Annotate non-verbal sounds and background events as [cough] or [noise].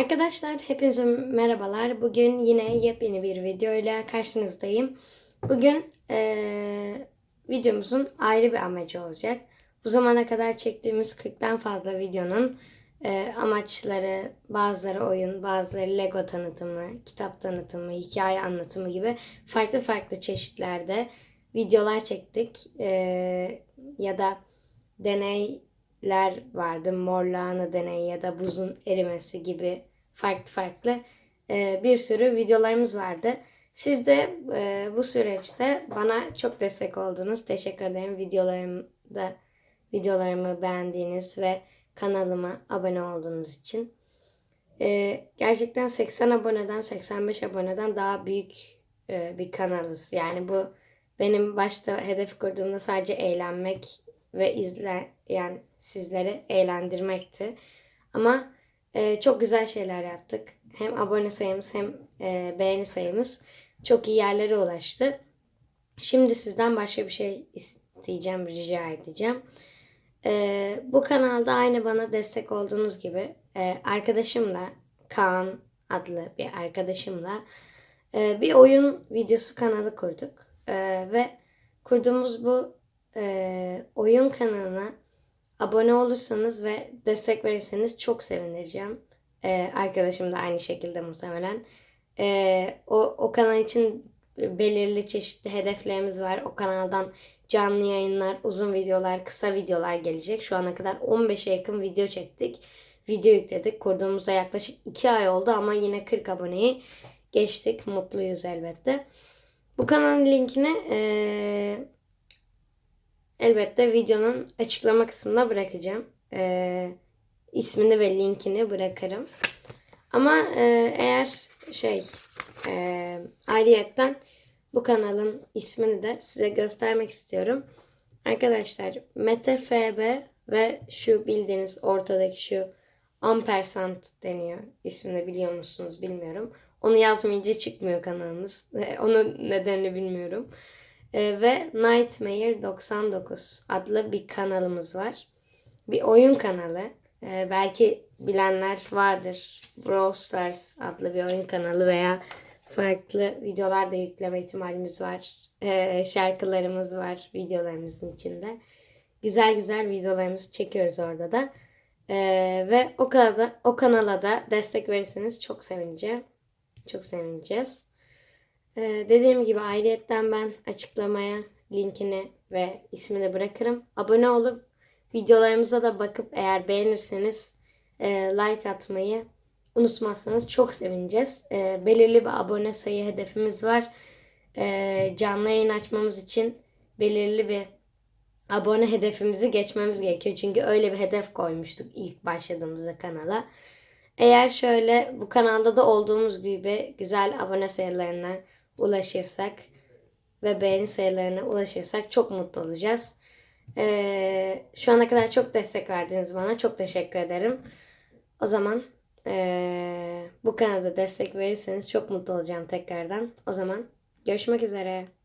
Arkadaşlar hepinize merhabalar. Bugün yine yepyeni bir video ile karşınızdayım. Bugün eee, videomuzun ayrı bir amacı olacak. Bu zamana kadar çektiğimiz 40'tan fazla videonun eee, amaçları, bazıları oyun, bazıları Lego tanıtımı, kitap tanıtımı, hikaye anlatımı gibi farklı farklı çeşitlerde videolar çektik. Eee, ya da deneyler vardı. Mor lahana deneyi ya da buzun erimesi gibi farklı farklı e, bir sürü videolarımız vardı. Siz de e, bu süreçte bana çok destek oldunuz. Teşekkür ederim. Videolarımda videolarımı beğendiğiniz ve kanalıma abone olduğunuz için. E, gerçekten 80 aboneden 85 aboneden daha büyük e, bir kanalız. Yani bu benim başta hedef kurduğumda sadece eğlenmek ve izle yani sizleri eğlendirmekti. Ama e, çok güzel şeyler yaptık. Hem abone sayımız hem e, beğeni sayımız çok iyi yerlere ulaştı. Şimdi sizden başka bir şey isteyeceğim, rica edeceğim. E, bu kanalda aynı bana destek olduğunuz gibi e, arkadaşımla Kaan adlı bir arkadaşımla e, bir oyun videosu kanalı kurduk. E, ve kurduğumuz bu e, oyun kanalına abone olursanız ve destek verirseniz çok sevineceğim. E, arkadaşım da aynı şekilde muhtemelen. E, o, o kanal için belirli çeşitli hedeflerimiz var. O kanaldan canlı yayınlar, uzun videolar, kısa videolar gelecek. Şu ana kadar 15'e yakın video çektik. Video yükledik. Kurduğumuzda yaklaşık 2 ay oldu ama yine 40 aboneyi geçtik. Mutluyuz elbette. Bu kanalın linkini eee elbette videonun açıklama kısmına bırakacağım. Ee, ismini ve linkini bırakırım. Ama e, eğer şey e, ayrıyetten bu kanalın ismini de size göstermek istiyorum. Arkadaşlar Mete FB ve şu bildiğiniz ortadaki şu ampersand deniyor. İsmini biliyor musunuz bilmiyorum. Onu yazmayınca çıkmıyor kanalımız. [laughs] Onun nedenini bilmiyorum. Ee, ve Nightmare 99 adlı bir kanalımız var. Bir oyun kanalı. Ee, belki bilenler vardır. Brawl Stars adlı bir oyun kanalı veya farklı videolar da yükleme ihtimalimiz var. Ee, şarkılarımız var videolarımızın içinde. Güzel güzel videolarımızı çekiyoruz orada da. Ee, ve o kanala, o kanala da destek verirseniz çok sevineceğim. Çok sevineceğiz. Ee, dediğim gibi ayrıyetten ben açıklamaya linkini ve ismini bırakırım. Abone olup videolarımıza da bakıp eğer beğenirseniz e, like atmayı unutmazsanız çok sevineceğiz. E, belirli bir abone sayı hedefimiz var. E, canlı yayın açmamız için belirli bir abone hedefimizi geçmemiz gerekiyor. Çünkü öyle bir hedef koymuştuk ilk başladığımızda kanala. Eğer şöyle bu kanalda da olduğumuz gibi güzel abone sayılarına ulaşırsak ve beğeni sayılarına ulaşırsak çok mutlu olacağız. Ee, şu ana kadar çok destek verdiniz bana. Çok teşekkür ederim. O zaman ee, bu kanalda destek verirseniz çok mutlu olacağım tekrardan. O zaman görüşmek üzere.